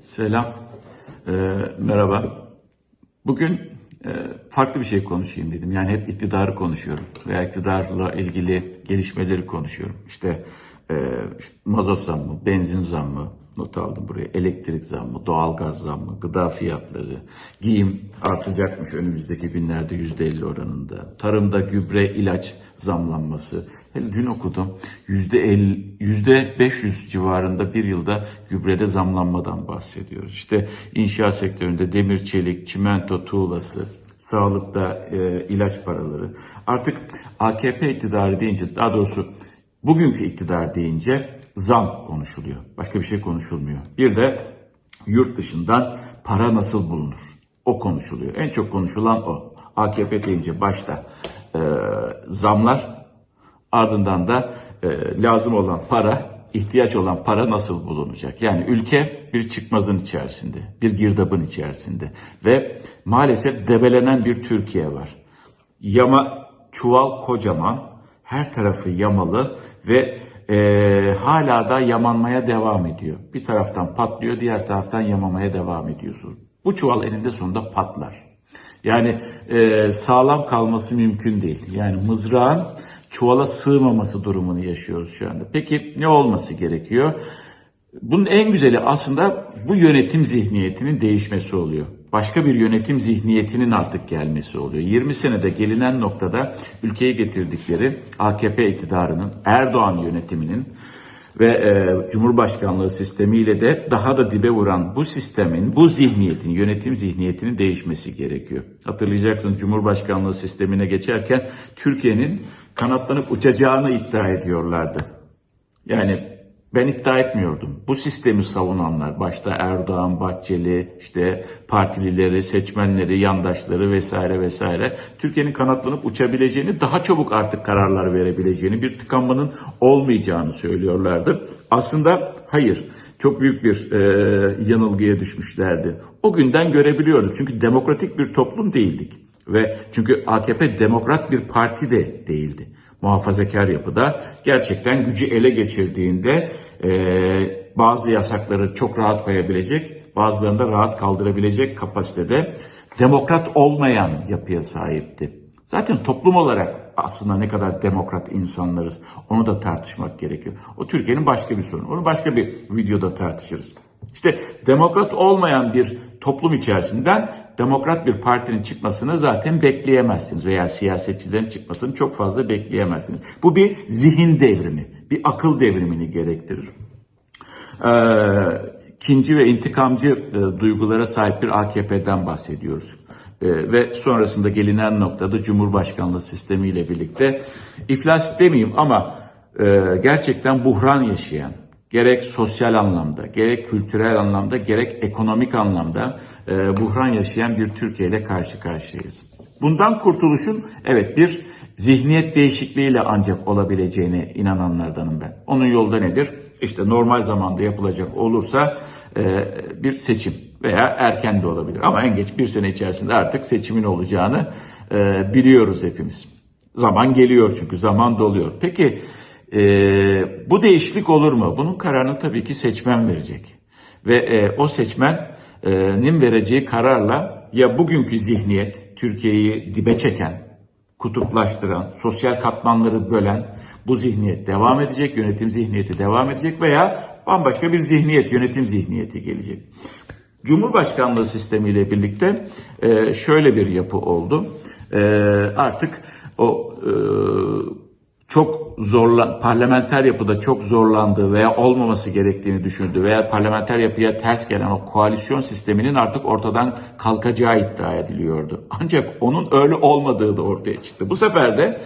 Selam, Ee, merhaba. Bugün e, farklı bir şey konuşayım dedim. Yani hep iktidarı konuşuyorum veya iktidarla ilgili gelişmeleri konuşuyorum. İşte e, mazot zammı, benzin zammı, not aldım buraya, elektrik zammı, doğalgaz zammı, gıda fiyatları, giyim artacakmış önümüzdeki günlerde yüzde elli oranında. Tarımda gübre, ilaç zamlanması. Dün okudum yüzde elli, yüzde 500 civarında bir yılda gübrede zamlanmadan bahsediyoruz. İşte inşaat sektöründe demir, çelik, çimento, tuğlası, sağlıkta e, ilaç paraları. Artık AKP iktidarı deyince, daha doğrusu bugünkü iktidar deyince zam konuşuluyor. Başka bir şey konuşulmuyor. Bir de yurt dışından para nasıl bulunur? O konuşuluyor. En çok konuşulan o. AKP deyince başta e, zamlar, ardından da e, lazım olan para, ihtiyaç olan para nasıl bulunacak? Yani ülke bir çıkmazın içerisinde, bir girdabın içerisinde ve maalesef debelenen bir Türkiye var. Yama çuval kocaman, her tarafı yamalı ve e, hala da yamanmaya devam ediyor. Bir taraftan patlıyor, diğer taraftan yamamaya devam ediyorsun. Bu çuval eninde sonunda patlar. Yani e, sağlam kalması mümkün değil. Yani mızrağın çuvala sığmaması durumunu yaşıyoruz şu anda. Peki ne olması gerekiyor? Bunun en güzeli aslında bu yönetim zihniyetinin değişmesi oluyor. Başka bir yönetim zihniyetinin artık gelmesi oluyor. 20 senede gelinen noktada ülkeye getirdikleri AKP iktidarının, Erdoğan yönetiminin ve e, Cumhurbaşkanlığı sistemiyle de daha da dibe vuran bu sistemin, bu zihniyetin, yönetim zihniyetinin değişmesi gerekiyor. Hatırlayacaksınız Cumhurbaşkanlığı sistemine geçerken Türkiye'nin kanatlanıp uçacağını iddia ediyorlardı. Yani ben iddia etmiyordum. Bu sistemi savunanlar, başta Erdoğan, Bahçeli, işte partilileri, seçmenleri, yandaşları vesaire vesaire, Türkiye'nin kanatlanıp uçabileceğini, daha çabuk artık kararlar verebileceğini, bir tıkanmanın olmayacağını söylüyorlardı. Aslında hayır, çok büyük bir e, yanılgıya düşmüşlerdi. O günden görebiliyorduk. Çünkü demokratik bir toplum değildik. Ve çünkü AKP demokrat bir parti de değildi muhafazakar yapıda gerçekten gücü ele geçirdiğinde bazı yasakları çok rahat koyabilecek, bazılarını da rahat kaldırabilecek kapasitede demokrat olmayan yapıya sahipti. Zaten toplum olarak aslında ne kadar demokrat insanlarız onu da tartışmak gerekiyor. O Türkiye'nin başka bir sorunu. Onu başka bir videoda tartışırız. İşte demokrat olmayan bir toplum içerisinden demokrat bir partinin çıkmasını zaten bekleyemezsiniz veya siyasetçilerin çıkmasını çok fazla bekleyemezsiniz. Bu bir zihin devrimi, bir akıl devrimini gerektirir. Ee, ikinci ve intikamcı e, duygulara sahip bir AKP'den bahsediyoruz. Ee, ve sonrasında gelinen noktada Cumhurbaşkanlığı sistemiyle birlikte iflas demeyeyim ama e, gerçekten buhran yaşayan, gerek sosyal anlamda, gerek kültürel anlamda, gerek ekonomik anlamda e, buhran yaşayan bir Türkiye ile karşı karşıyayız. Bundan kurtuluşun evet bir zihniyet değişikliğiyle ancak olabileceğine inananlardanım ben. Onun yolda nedir? İşte normal zamanda yapılacak olursa e, bir seçim veya erken de olabilir. Ama en geç bir sene içerisinde artık seçimin olacağını e, biliyoruz hepimiz. Zaman geliyor çünkü zaman doluyor. Peki e, bu değişiklik olur mu? Bunun kararını tabii ki seçmen verecek. Ve o seçmenin vereceği kararla ya bugünkü zihniyet Türkiye'yi dibe çeken, kutuplaştıran, sosyal katmanları bölen bu zihniyet devam edecek, yönetim zihniyeti devam edecek veya bambaşka bir zihniyet, yönetim zihniyeti gelecek. Cumhurbaşkanlığı sistemiyle birlikte e, şöyle bir yapı oldu. E, artık o e, çok zorla parlamenter yapıda çok zorlandığı veya olmaması gerektiğini düşündü veya parlamenter yapıya ters gelen o koalisyon sisteminin artık ortadan kalkacağı iddia ediliyordu. Ancak onun öyle olmadığı da ortaya çıktı. Bu sefer de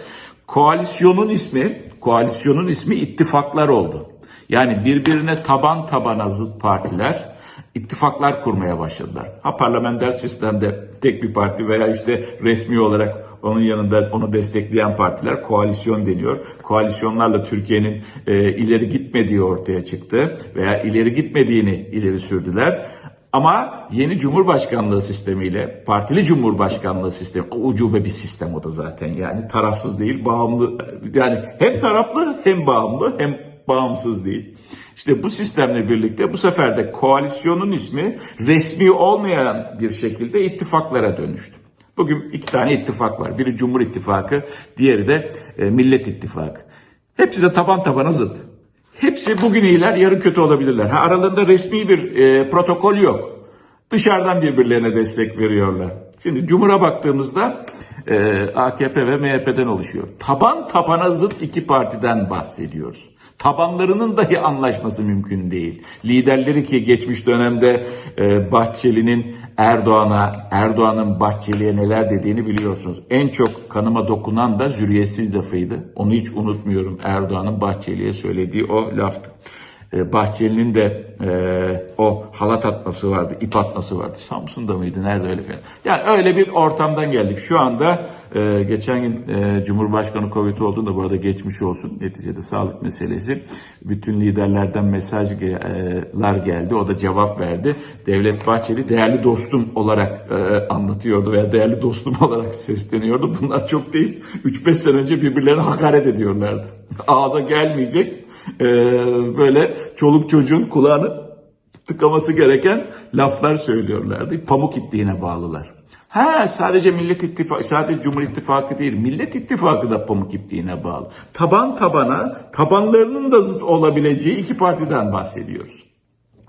koalisyonun ismi, koalisyonun ismi ittifaklar oldu. Yani birbirine taban tabana zıt partiler ittifaklar kurmaya başladılar. Ha parlamenter sistemde tek bir parti veya işte resmi olarak onun yanında onu destekleyen partiler koalisyon deniyor. Koalisyonlarla Türkiye'nin e, ileri gitmediği ortaya çıktı veya ileri gitmediğini ileri sürdüler. Ama yeni cumhurbaşkanlığı sistemiyle, partili cumhurbaşkanlığı sistemi, ucube bir sistem o da zaten yani tarafsız değil, bağımlı, yani hem taraflı hem bağımlı hem bağımsız değil. İşte bu sistemle birlikte bu sefer de koalisyonun ismi resmi olmayan bir şekilde ittifaklara dönüştü. Bugün iki tane ittifak var. Biri Cumhur İttifakı, diğeri de e, Millet İttifakı. Hepsi de taban tabana zıt. Hepsi bugün iyiler, yarın kötü olabilirler. Ha, aralarında resmi bir e, protokol yok. Dışarıdan birbirlerine destek veriyorlar. Şimdi Cumhur'a baktığımızda e, AKP ve MHP'den oluşuyor. Taban tabana zıt iki partiden bahsediyoruz. Tabanlarının dahi anlaşması mümkün değil. Liderleri ki geçmiş dönemde e, Bahçeli'nin Erdoğan'a, Erdoğan'ın Bahçeli'ye neler dediğini biliyorsunuz. En çok kanıma dokunan da zürriyetsiz lafıydı. Onu hiç unutmuyorum Erdoğan'ın Bahçeli'ye söylediği o laftı. E, Bahçeli'nin de e, o halat atması vardı, ip atması vardı. Samsun'da mıydı? Nerede öyle falan. Yani öyle bir ortamdan geldik. Şu anda e, geçen gün e, Cumhurbaşkanı Covid olduğunda bu arada geçmiş olsun. Neticede sağlık meselesi. Bütün liderlerden mesajlar geldi. O da cevap verdi. Devlet Bahçeli değerli dostum olarak e, anlatıyordu veya değerli dostum olarak sesleniyordu. Bunlar çok değil. 3-5 sene önce birbirlerine hakaret ediyorlardı. Ağza gelmeyecek e, böyle çoluk çocuğun kulağını tıkaması gereken laflar söylüyorlardı. Pamuk ipliğine bağlılar. Ha sadece Millet İttifakı, sadece Cumhur İttifakı değil, Millet İttifakı da pamuk ipliğine bağlı. Taban tabana, tabanlarının da zıt olabileceği iki partiden bahsediyoruz.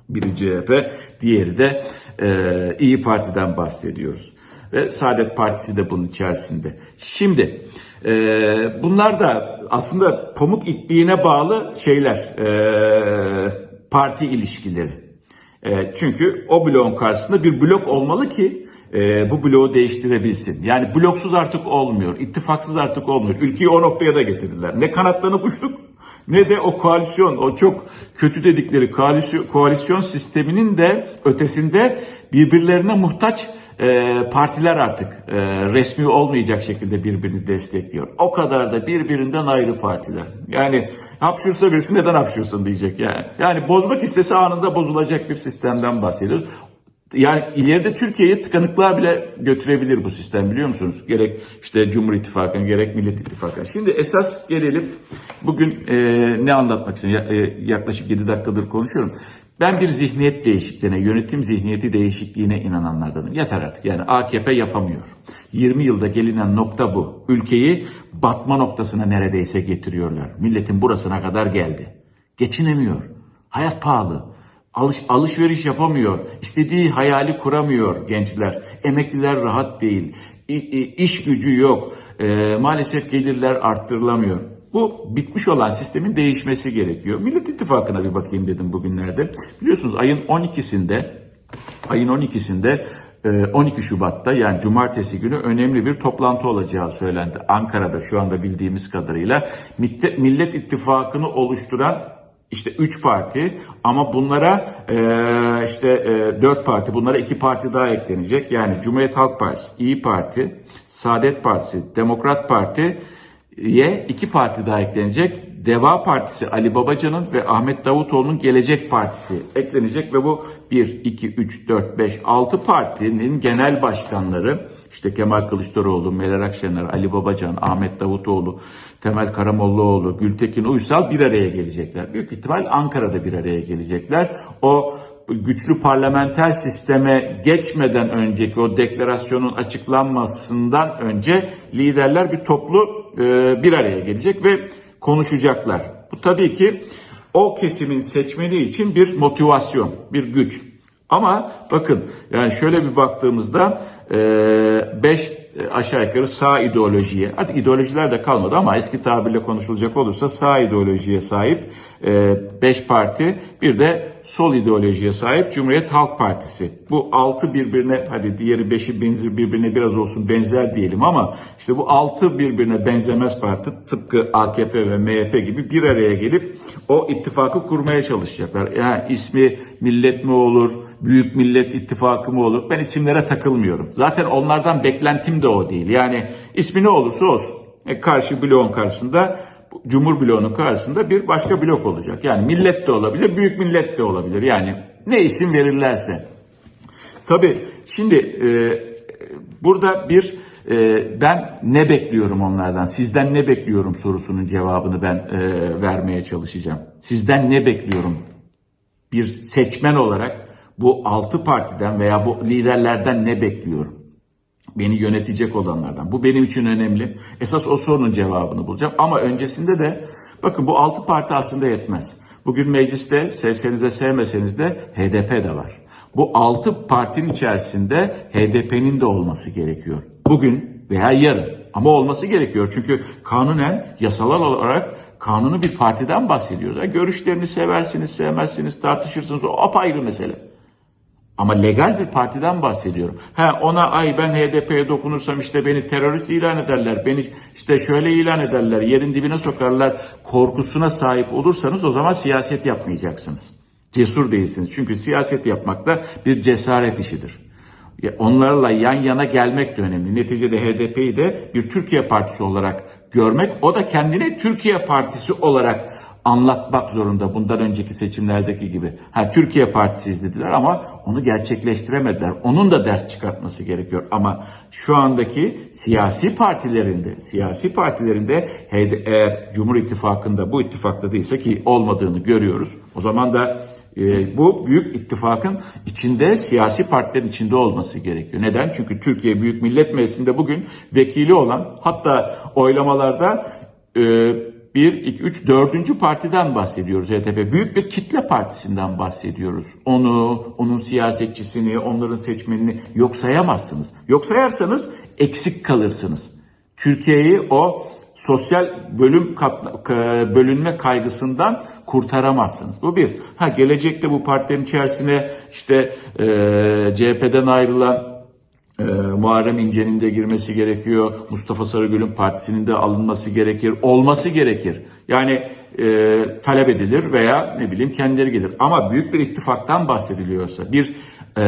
Biri CHP, diğeri de e, İyi Parti'den bahsediyoruz. Ve Saadet Partisi de bunun içerisinde. Şimdi e, bunlar da aslında pamuk ipliğine bağlı şeyler, e, parti ilişkileri. E, çünkü o bloğun karşısında bir blok olmalı ki e, bu bloğu değiştirebilsin. Yani bloksuz artık olmuyor, ittifaksız artık olmuyor. Ülkeyi o noktaya da getirdiler. Ne kanatlarını uçtuk ne de o koalisyon, o çok kötü dedikleri koalisyon, koalisyon sisteminin de ötesinde birbirlerine muhtaç e, partiler artık e, resmi olmayacak şekilde birbirini destekliyor. O kadar da birbirinden ayrı partiler. Yani hapşursa birisi neden hapşursun diyecek yani. Yani bozmak istese anında bozulacak bir sistemden bahsediyoruz. Yani ileride Türkiye'yi tıkanıklığa bile götürebilir bu sistem biliyor musunuz? Gerek işte Cumhur İttifakı'na gerek Millet İttifakı'na. Şimdi esas gelelim bugün e, ne anlatmak için e, yaklaşık 7 dakikadır konuşuyorum. Ben bir zihniyet değişikliğine, yönetim zihniyeti değişikliğine inananlardanım. Yeter artık yani AKP yapamıyor. 20 yılda gelinen nokta bu. Ülkeyi batma noktasına neredeyse getiriyorlar. Milletin burasına kadar geldi. Geçinemiyor. Hayat pahalı. Alış, alışveriş yapamıyor. İstediği hayali kuramıyor gençler. Emekliler rahat değil. İ, iş gücü yok. E, maalesef gelirler arttırılamıyor. Bu bitmiş olan sistemin değişmesi gerekiyor. Millet İttifakı'na bir bakayım dedim bugünlerde. Biliyorsunuz ayın 12'sinde ayın 12'sinde 12 Şubat'ta yani cumartesi günü önemli bir toplantı olacağı söylendi. Ankara'da şu anda bildiğimiz kadarıyla Millet İttifakı'nı oluşturan işte 3 parti ama bunlara e, işte e, 4 parti bunlara 2 parti daha eklenecek. Yani Cumhuriyet Halk Partisi, İyi Parti, Saadet Partisi, Demokrat Parti ye iki parti daha eklenecek. Deva Partisi Ali Babacan'ın ve Ahmet Davutoğlu'nun Gelecek Partisi eklenecek ve bu 1, 2, 3, 4, 5, 6 partinin genel başkanları işte Kemal Kılıçdaroğlu, Meral Akşener, Ali Babacan, Ahmet Davutoğlu, Temel Karamollaoğlu, Gültekin Uysal bir araya gelecekler. Büyük ihtimal Ankara'da bir araya gelecekler. O güçlü parlamenter sisteme geçmeden önceki o deklarasyonun açıklanmasından önce liderler bir toplu bir araya gelecek ve konuşacaklar. Bu tabii ki o kesimin seçmeni için bir motivasyon, bir güç. Ama bakın yani şöyle bir baktığımızda 5 aşağı yukarı sağ ideolojiye, artık ideolojiler de kalmadı ama eski tabirle konuşulacak olursa sağ ideolojiye sahip 5 parti bir de sol ideolojiye sahip Cumhuriyet Halk Partisi. Bu altı birbirine hadi diğeri beşi benzer birbirine biraz olsun benzer diyelim ama işte bu altı birbirine benzemez parti tıpkı AKP ve MHP gibi bir araya gelip o ittifakı kurmaya çalışacaklar. Yani ismi millet mi olur, Büyük Millet İttifakı mı olur? Ben isimlere takılmıyorum. Zaten onlardan beklentim de o değil. Yani ismi ne olursa olsun. E, karşı bloğun karşısında Cumhur bloğunun karşısında bir başka blok olacak. Yani millet de olabilir, büyük millet de olabilir. Yani ne isim verirlerse. Tabii şimdi e, burada bir e, ben ne bekliyorum onlardan, sizden ne bekliyorum sorusunun cevabını ben e, vermeye çalışacağım. Sizden ne bekliyorum? Bir seçmen olarak bu altı partiden veya bu liderlerden ne bekliyorum? Beni yönetecek olanlardan. Bu benim için önemli. Esas o sorunun cevabını bulacağım. Ama öncesinde de bakın bu altı parti aslında yetmez. Bugün mecliste sevseniz de sevmeseniz de HDP de var. Bu altı partinin içerisinde HDP'nin de olması gerekiyor. Bugün veya yarın. Ama olması gerekiyor. Çünkü kanunen, yasal olarak kanunu bir partiden bahsediyoruz. Yani görüşlerini seversiniz, sevmezsiniz, tartışırsınız. O apayrı mesele. Ama legal bir partiden bahsediyorum. Ha ona ay ben HDP'ye dokunursam işte beni terörist ilan ederler, beni işte şöyle ilan ederler, yerin dibine sokarlar korkusuna sahip olursanız o zaman siyaset yapmayacaksınız. Cesur değilsiniz. Çünkü siyaset yapmak da bir cesaret işidir. Onlarla yan yana gelmek de önemli. Neticede HDP'yi de bir Türkiye Partisi olarak görmek, o da kendini Türkiye Partisi olarak anlatmak zorunda bundan önceki seçimlerdeki gibi. Ha Türkiye Partisiyiz dediler ama onu gerçekleştiremediler. Onun da ders çıkartması gerekiyor. Ama şu andaki siyasi partilerinde, siyasi partilerinde eğer Cumhur İttifakı'nda bu ittifakta değilse ki olmadığını görüyoruz. O zaman da e, bu büyük ittifakın içinde siyasi partilerin içinde olması gerekiyor. Neden? Çünkü Türkiye Büyük Millet Meclisi'nde bugün vekili olan hatta oylamalarda e, 1, 2, 3, 4. partiden bahsediyoruz HDP. Büyük bir kitle partisinden bahsediyoruz. Onu, onun siyasetçisini, onların seçmenini yok sayamazsınız. Yok sayarsanız eksik kalırsınız. Türkiye'yi o sosyal bölüm bölünme kaygısından kurtaramazsınız. Bu bir. Ha gelecekte bu partilerin içerisine işte e, CHP'den ayrılan e, Muharrem İnce'nin de girmesi gerekiyor. Mustafa Sarıgül'ün partisinin de alınması gerekir. Olması gerekir. Yani e, talep edilir veya ne bileyim kendileri gelir. Ama büyük bir ittifaktan bahsediliyorsa, bir e,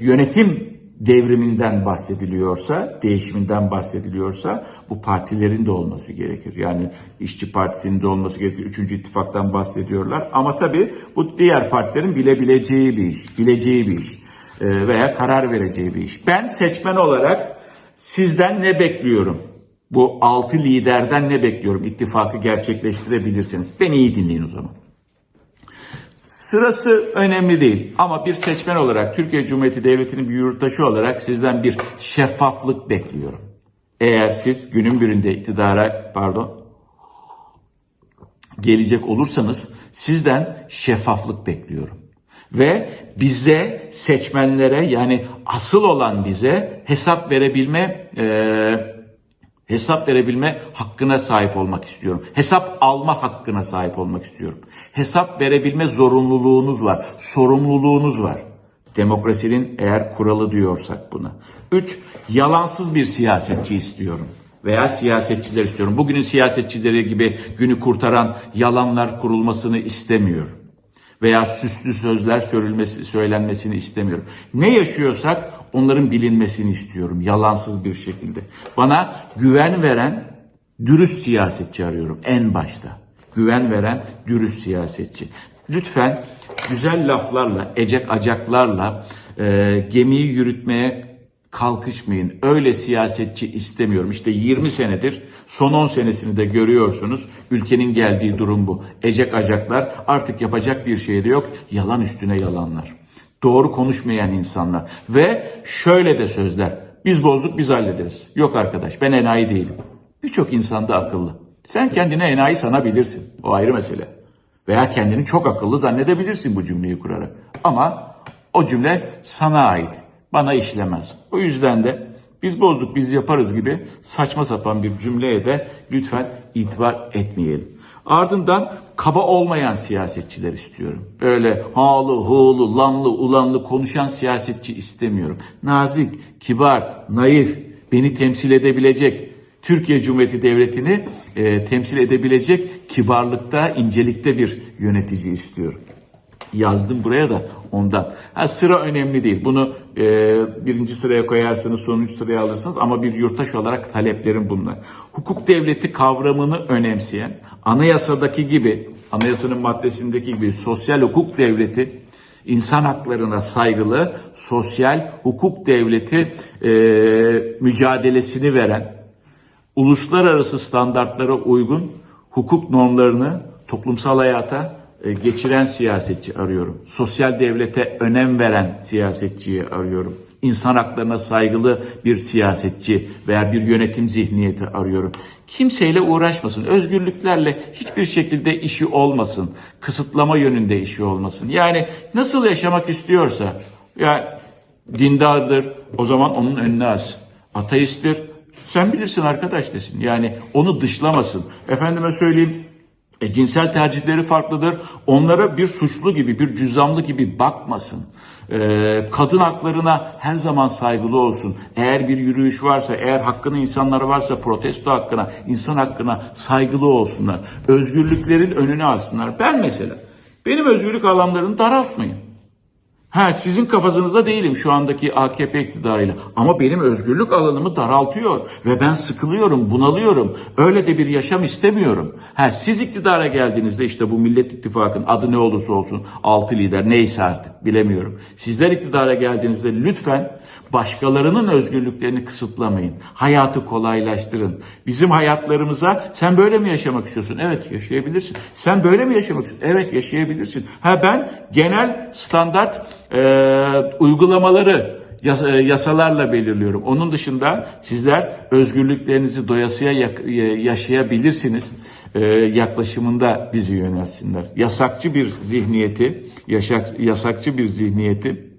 yönetim devriminden bahsediliyorsa, değişiminden bahsediliyorsa bu partilerin de olması gerekir. Yani İşçi Partisi'nin de olması gerekir. Üçüncü ittifaktan bahsediyorlar. Ama tabii bu diğer partilerin bilebileceği bir iş, bileceği bir iş veya karar vereceği bir iş. Ben seçmen olarak sizden ne bekliyorum? Bu altı liderden ne bekliyorum? İttifakı gerçekleştirebilirsiniz. Beni iyi dinleyin o zaman. Sırası önemli değil ama bir seçmen olarak Türkiye Cumhuriyeti Devleti'nin bir yurttaşı olarak sizden bir şeffaflık bekliyorum. Eğer siz günün birinde iktidara pardon gelecek olursanız sizden şeffaflık bekliyorum. Ve bize seçmenlere yani asıl olan bize hesap verebilme eee hesap verebilme hakkına sahip olmak istiyorum. Hesap alma hakkına sahip olmak istiyorum. Hesap verebilme zorunluluğunuz var, sorumluluğunuz var. Demokrasinin eğer kuralı diyorsak buna. Üç, yalansız bir siyasetçi istiyorum. Veya siyasetçiler istiyorum. Bugünün siyasetçileri gibi günü kurtaran yalanlar kurulmasını istemiyorum. Veya süslü sözler söylenmesi, söylenmesini istemiyorum. Ne yaşıyorsak onların bilinmesini istiyorum yalansız bir şekilde. Bana güven veren dürüst siyasetçi arıyorum en başta. Güven veren dürüst siyasetçi. Lütfen güzel laflarla, ecek acaklarla e, gemiyi yürütmeye kalkışmayın. Öyle siyasetçi istemiyorum. İşte 20 senedir son 10 senesini de görüyorsunuz. Ülkenin geldiği durum bu. Ecek acaklar artık yapacak bir şey de yok. Yalan üstüne yalanlar. Doğru konuşmayan insanlar. Ve şöyle de sözler. Biz bozduk biz hallederiz. Yok arkadaş ben enayi değilim. Birçok insan da akıllı. Sen kendine enayi sanabilirsin. O ayrı mesele. Veya kendini çok akıllı zannedebilirsin bu cümleyi kurarak. Ama o cümle sana ait. Bana işlemez. O yüzden de biz bozduk biz yaparız gibi saçma sapan bir cümleye de lütfen itibar etmeyelim. Ardından kaba olmayan siyasetçiler istiyorum. Böyle halı, huğulu, lanlı, ulanlı konuşan siyasetçi istemiyorum. Nazik, kibar, naif, beni temsil edebilecek, Türkiye Cumhuriyeti Devleti'ni e, temsil edebilecek kibarlıkta, incelikte bir yönetici istiyorum. Yazdım buraya da ondan. Ha, sıra önemli değil. Bunu e, birinci sıraya koyarsınız, sonuncu sıraya alırsınız ama bir yurttaş olarak taleplerim bunlar. Hukuk devleti kavramını önemseyen, anayasadaki gibi, anayasanın maddesindeki gibi sosyal hukuk devleti, insan haklarına saygılı sosyal hukuk devleti e, mücadelesini veren, uluslararası standartlara uygun hukuk normlarını toplumsal hayata geçiren siyasetçi arıyorum. Sosyal devlete önem veren siyasetçiyi arıyorum. İnsan haklarına saygılı bir siyasetçi veya bir yönetim zihniyeti arıyorum. Kimseyle uğraşmasın. Özgürlüklerle hiçbir şekilde işi olmasın. Kısıtlama yönünde işi olmasın. Yani nasıl yaşamak istiyorsa yani dindardır o zaman onun önüne alsın. Ateisttir sen bilirsin arkadaş desin. Yani onu dışlamasın. Efendime söyleyeyim e, cinsel tercihleri farklıdır. Onlara bir suçlu gibi, bir cüzamlı gibi bakmasın. E, kadın haklarına her zaman saygılı olsun. Eğer bir yürüyüş varsa, eğer hakkını insanlara varsa protesto hakkına, insan hakkına saygılı olsunlar. Özgürlüklerin önüne alsınlar. Ben mesela, benim özgürlük alanlarını daraltmayın. Ha sizin kafanızda değilim şu andaki AKP iktidarıyla ama benim özgürlük alanımı daraltıyor ve ben sıkılıyorum, bunalıyorum. Öyle de bir yaşam istemiyorum. Ha siz iktidara geldiğinizde işte bu Millet İttifakı'nın adı ne olursa olsun altı lider neyse artık bilemiyorum. Sizler iktidara geldiğinizde lütfen başkalarının özgürlüklerini kısıtlamayın. Hayatı kolaylaştırın. Bizim hayatlarımıza sen böyle mi yaşamak istiyorsun? Evet yaşayabilirsin. Sen böyle mi yaşamak istiyorsun? Evet yaşayabilirsin. Ha ben genel standart e, uygulamaları yas- yasalarla belirliyorum. Onun dışında sizler özgürlüklerinizi doyasıya e, yaşayabilirsiniz yaklaşımında bizi yönelsinler. Yasakçı bir zihniyeti, yasakçı bir zihniyeti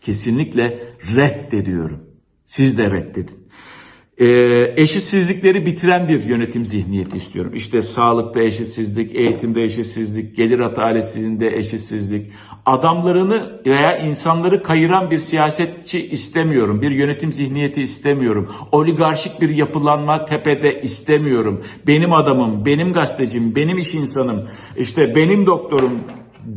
kesinlikle reddediyorum. Siz de reddedin. Ee, eşitsizlikleri bitiren bir yönetim zihniyeti istiyorum. İşte sağlıkta eşitsizlik, eğitimde eşitsizlik, gelir adaletsizliğinde eşitsizlik. Adamlarını veya insanları kayıran bir siyasetçi istemiyorum. Bir yönetim zihniyeti istemiyorum. Oligarşik bir yapılanma tepede istemiyorum. Benim adamım, benim gazetecim, benim iş insanım, işte benim doktorum,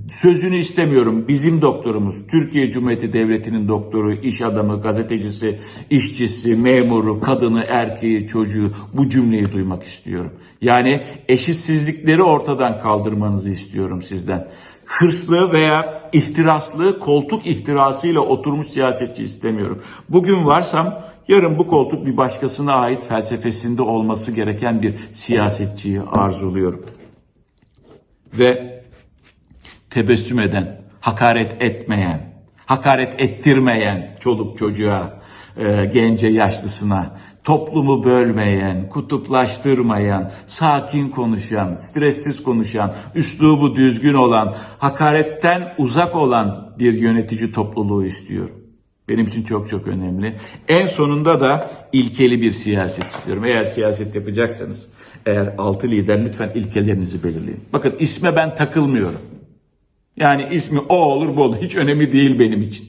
sözünü istemiyorum. Bizim doktorumuz, Türkiye Cumhuriyeti Devleti'nin doktoru, iş adamı, gazetecisi, işçisi, memuru, kadını, erkeği, çocuğu bu cümleyi duymak istiyorum. Yani eşitsizlikleri ortadan kaldırmanızı istiyorum sizden. Hırslı veya ihtiraslı koltuk ihtirasıyla oturmuş siyasetçi istemiyorum. Bugün varsam yarın bu koltuk bir başkasına ait felsefesinde olması gereken bir siyasetçiyi arzuluyorum. Ve tebessüm eden, hakaret etmeyen, hakaret ettirmeyen çoluk çocuğa, e, gence yaşlısına, toplumu bölmeyen, kutuplaştırmayan, sakin konuşan, stressiz konuşan, üslubu düzgün olan, hakaretten uzak olan bir yönetici topluluğu istiyorum. Benim için çok çok önemli. En sonunda da ilkeli bir siyaset istiyorum. Eğer siyaset yapacaksanız, eğer altı lider lütfen ilkelerinizi belirleyin. Bakın isme ben takılmıyorum. Yani ismi o olur bu olur. Hiç önemli değil benim için.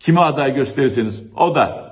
Kime aday gösterirseniz o da.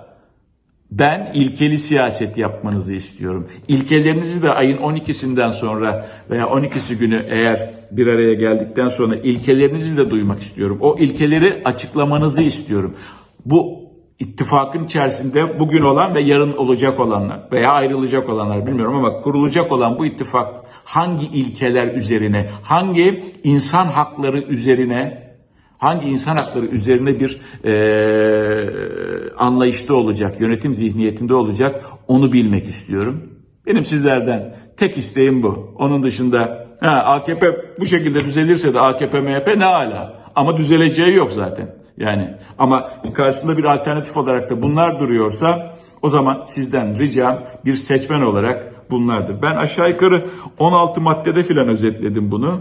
Ben ilkeli siyaset yapmanızı istiyorum. İlkelerinizi de ayın 12'sinden sonra veya 12'si günü eğer bir araya geldikten sonra ilkelerinizi de duymak istiyorum. O ilkeleri açıklamanızı istiyorum. Bu ittifakın içerisinde bugün olan ve yarın olacak olanlar veya ayrılacak olanlar bilmiyorum ama kurulacak olan bu ittifak hangi ilkeler üzerine, hangi insan hakları üzerine, hangi insan hakları üzerine bir eee anlayışta olacak, yönetim zihniyetinde olacak onu bilmek istiyorum. Benim sizlerden tek isteğim bu. Onun dışında ha, AKP bu şekilde düzelirse de AKP MHP ne hala. Ama düzeleceği yok zaten. Yani ama karşısında bir alternatif olarak da bunlar duruyorsa o zaman sizden ricam bir seçmen olarak bunlardır. Ben aşağı yukarı 16 maddede filan özetledim bunu.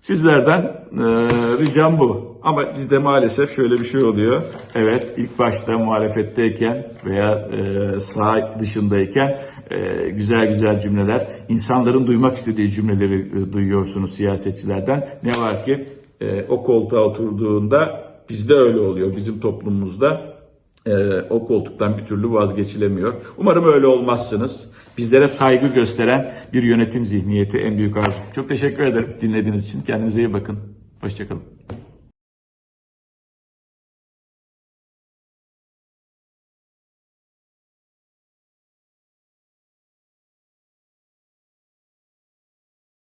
Sizlerden e, ricam bu. Ama bizde maalesef şöyle bir şey oluyor. Evet ilk başta muhalefetteyken veya e, sağ dışındayken e, güzel güzel cümleler, insanların duymak istediği cümleleri e, duyuyorsunuz siyasetçilerden. Ne var ki e, o koltuğa oturduğunda bizde öyle oluyor. Bizim toplumumuzda e, o koltuktan bir türlü vazgeçilemiyor. Umarım öyle olmazsınız. Bizlere saygı gösteren bir yönetim zihniyeti en büyük arzu. Çok teşekkür ederim dinlediğiniz için. Kendinize iyi bakın. Hoşçakalın.